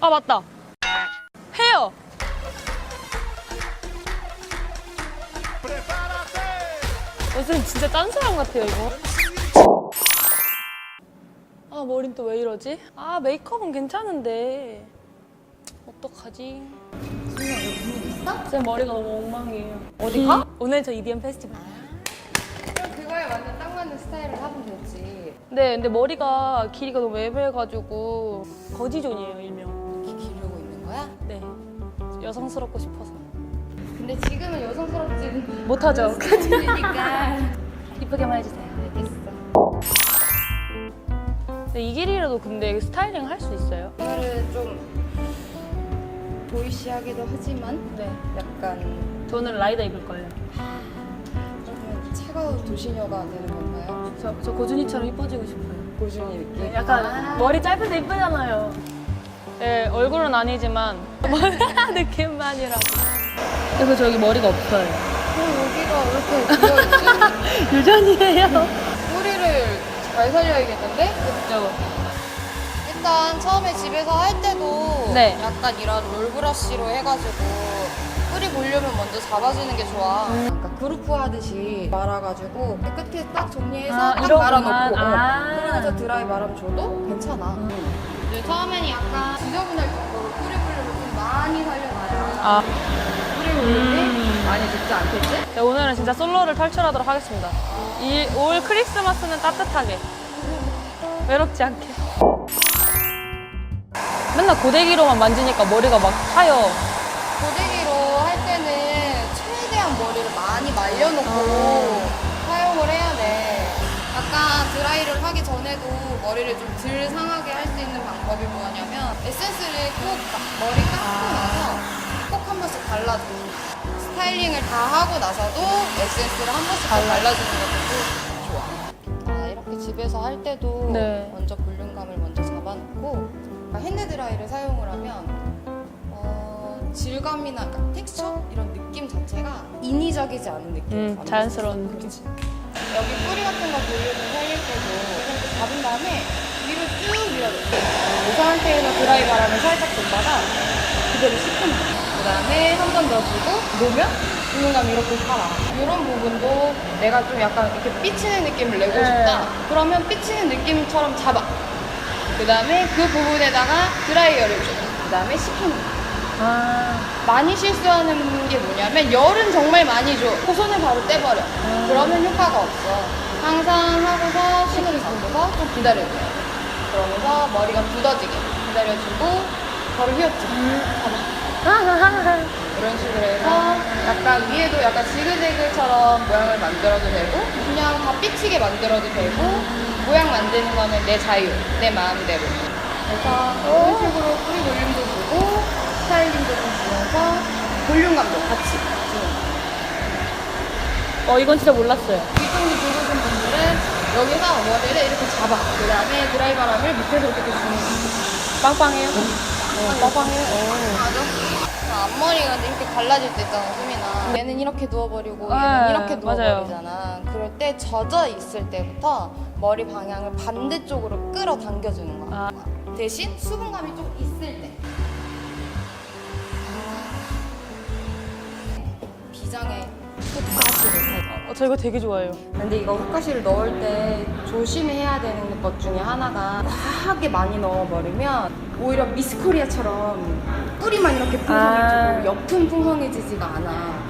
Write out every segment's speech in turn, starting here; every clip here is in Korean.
아 맞다. 헤어. 선생님 진짜 딴 사람 같아요 이거. 아 머린 또 왜 이러지? 아 메이크업은 괜찮은데 어떡하지? 제 머리가 너무 엉망이에요. 어디 가? 오늘 저 EDM 페스티벌. 그럼 그거에 완전 딱 맞는 스타일을 하면 되지. 네, 근데 머리가 길이가 너무 애매해가지고 거지존이에요 일명. 이렇게 기르고 있는 거야? 네, 여성스럽고 싶어서 근데 지금은 여성스럽지는 못하죠. 않으니까. 이쁘게만 해주세요. 알겠어. 근데 이 길이라도 근데 스타일링 할 수 있어요? 이거를 좀 보이시하기도 하지만 네. 약간 저는 라이더 입을 거예요. 좀 차가운 도시녀가 되는 건가요? 저, 저 고준이처럼 이뻐지고 싶어요. 고준이 느낌? 약간 아. 머리 때 이쁘잖아요. 네, 얼굴은 아니지만 느낌만이라도. 그래서 저기 머리가 없어요. 어, 여기가 왜 이렇게 비어있지? 유전이에요. 뿌리를 잘 살려야겠는데? 그죠? 일단 처음에 집에서 할 때도 네. 약간 이런 롤브러쉬로 해가지고 뿌리 보려면 먼저 잡아주는 게 좋아. 그러니까 그루프 하듯이 말아가지고 끝에 딱 정리해서 아, 딱 이러고만. 말아놓고 어. 아. 그러면서 드라이 말하면 줘도 괜찮아. 근데 처음에는 약간 지저분할 정도로 뿌리 보려면 좀 많이 살려놔야 아, 뿌리 때 음. 많이 죽지 않겠지? 네, 오늘은 진짜 솔로를 탈출하도록 하겠습니다. 이 올 크리스마스는 따뜻하게, 외롭지 않게. 맨날 고데기로만 만지니까 머리가 막 타요. 최대한 머리를 많이 말려놓고 사용을 해야 돼. 약간 드라이를 하기 전에도 머리를 좀 덜 상하게 할 수 있는 방법이 뭐냐면 에센스를 꼭 가- 머리 깎고 나서 꼭 한 번씩 발라줘. 스타일링을 다 하고 나서도 에센스를 한 번씩 더 발라주는 것도 좋아. 아, 이렇게 집에서 할 때도 네. 먼저 볼륨감을 먼저 잡아놓고 그러니까 핸드 드라이를 사용을 하면 어, 질감이나 그러니까 텍스처 이런 느낌 자체가 인위적이지 않은 느낌. 음, 자연스러운 느낌. 여기 뿌리 같은 거 볼륨을 살릴 때도 이렇게 잡은 다음에 위로 쭉 밀어줘. 이 상태에서 드라이 바람을 살짝 돌다가 그대로 씻으면 돼. 그 다음에 한 번 더 주고 놓으면 볼륨감이 이렇게 살아. 이런 부분도 내가 좀 약간 이렇게 삐치는 느낌을 내고 네. 싶다. 그러면 삐치는 느낌처럼 잡아. 그 다음에 그 부분에다가 드라이어를 줘. 그 다음에 거야. 아, 많이 실수하는 게 뭐냐면 열은 정말 많이 줘. 그 손을 바로 떼버려. 그러면 효과가 없어. 항상 하고서 손을 잡고서 좀 기다려줘요. 그러면서 머리가 굳어지게 기다려주고 바로 휘어지. 이런 식으로 해서 약간 위에도 약간 지그재그처럼 모양을 만들어도 되고 그냥 다 삐치게 만들어도 되고 모양 만드는 거는 내 자유, 내 마음대로. 그래서 이런 식으로 뿌리 볼륨도 주고 스타일링도 좀 주면서 볼륨감도 같이 주는. 어, 이건 진짜 몰랐어요. 뒤통수 두르신 분들은 여기서 머리를 이렇게 잡아. 그 다음에 드라이 바람을 밑에서 이렇게 주는 거예요. 빵빵해요? 어, 빠방해요. 맞아. 앞머리가 이렇게 갈라질 때 있잖아, 수민아. 얘는 이렇게 누워버리고 얘는 네, 이렇게 맞아요. 누워버리잖아. 그럴 때 젖어 있을 때부터 머리 방향을 반대쪽으로 끌어 당겨주는 거야. 대신 수분감이 좀 있을 때. 비장의 흑가시를 살 어, 저 이거 되게 좋아해요. 근데 이거 흑가시를 넣을 때 조심해야 되는 것 중에 하나가 과하게 많이 넣어버리면 오히려 미스코리아처럼 뿌리만 이렇게 풍성해지고 아. 옆은 풍성해지지가 않아.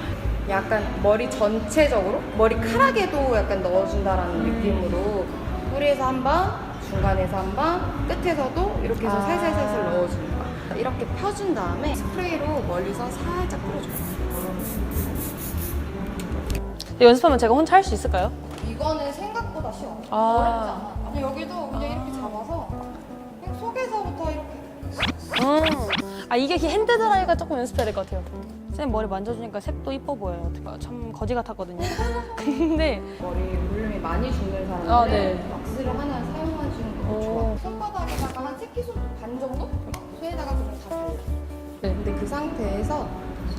약간 머리 전체적으로 머리카락에도 약간 넣어준다라는 느낌으로 뿌리에서 한 번, 중간에서 한 번, 끝에서도 이렇게 해서 아. 살살살살 넣어주는 거야. 이렇게 펴준 다음에 스프레이로 멀리서 살짝 뿌려줘요. 연습하면 제가 혼자 할 수 있을까요? 이거는 생각보다 쉬워. 아. 어렵지 않아. 그냥 여기도 그냥 이렇게 잡아서 그냥 속에서부터 이렇게. 음. 아, 이게 핸드 드라이가 조금 연습해야 될 것 같아요. 쌤 머리 만져주니까 색도 이뻐 보여요. 참 거지 같았거든요. 근데 머리 볼륨이 많이 주는 사람들은 아, 네. 왁스를 사용해주는 반 정도? 손에다가 그냥 다 발라. 네. 근데 그 상태에서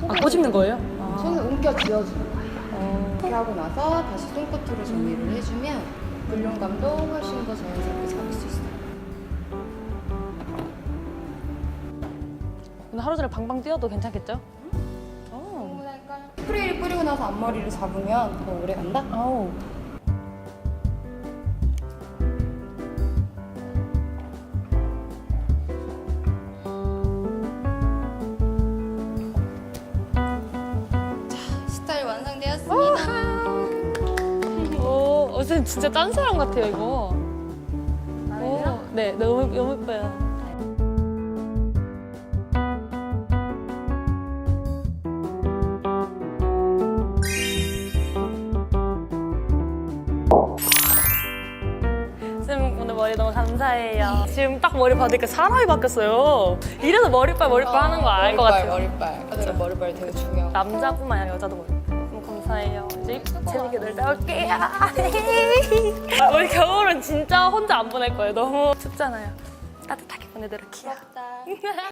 아, 꼬집는 거예요? 손을 움켜 쥐어주는 거야. 어. 이렇게 하고 나서 다시 손끝으로 정리를 해주면 볼륨감도 훨씬 더 자연스럽게 잡을 수 있어요. 오늘 하루 종일 방방 뛰어도 괜찮겠죠? 어. 충분할까요? 스프레이를 뿌리고 나서 앞머리를 잡으면 더 오래 간다? 아우. 오, 어, 진짜 딴 사람 같아요, 이거. 오, 네, 너무, 너무 예뻐요. 쌤 오늘 머리 너무 감사해요. 지금 딱 머리 받으니까 사람이 바뀌었어요. 이래서 머리빨 머리빨 하는 거 알것 같아요. 머리빨. 맞아요. 머리빨 되게 중요하고. 남자뿐만 아니라 여자도 머리빨. 감사해요. 이제 재밌게 놀다 올게요. 우리 겨울은 진짜 혼자 안 보낼 거예요. 너무 춥잖아요. 따뜻하게 보내드릴게요. 부럽다.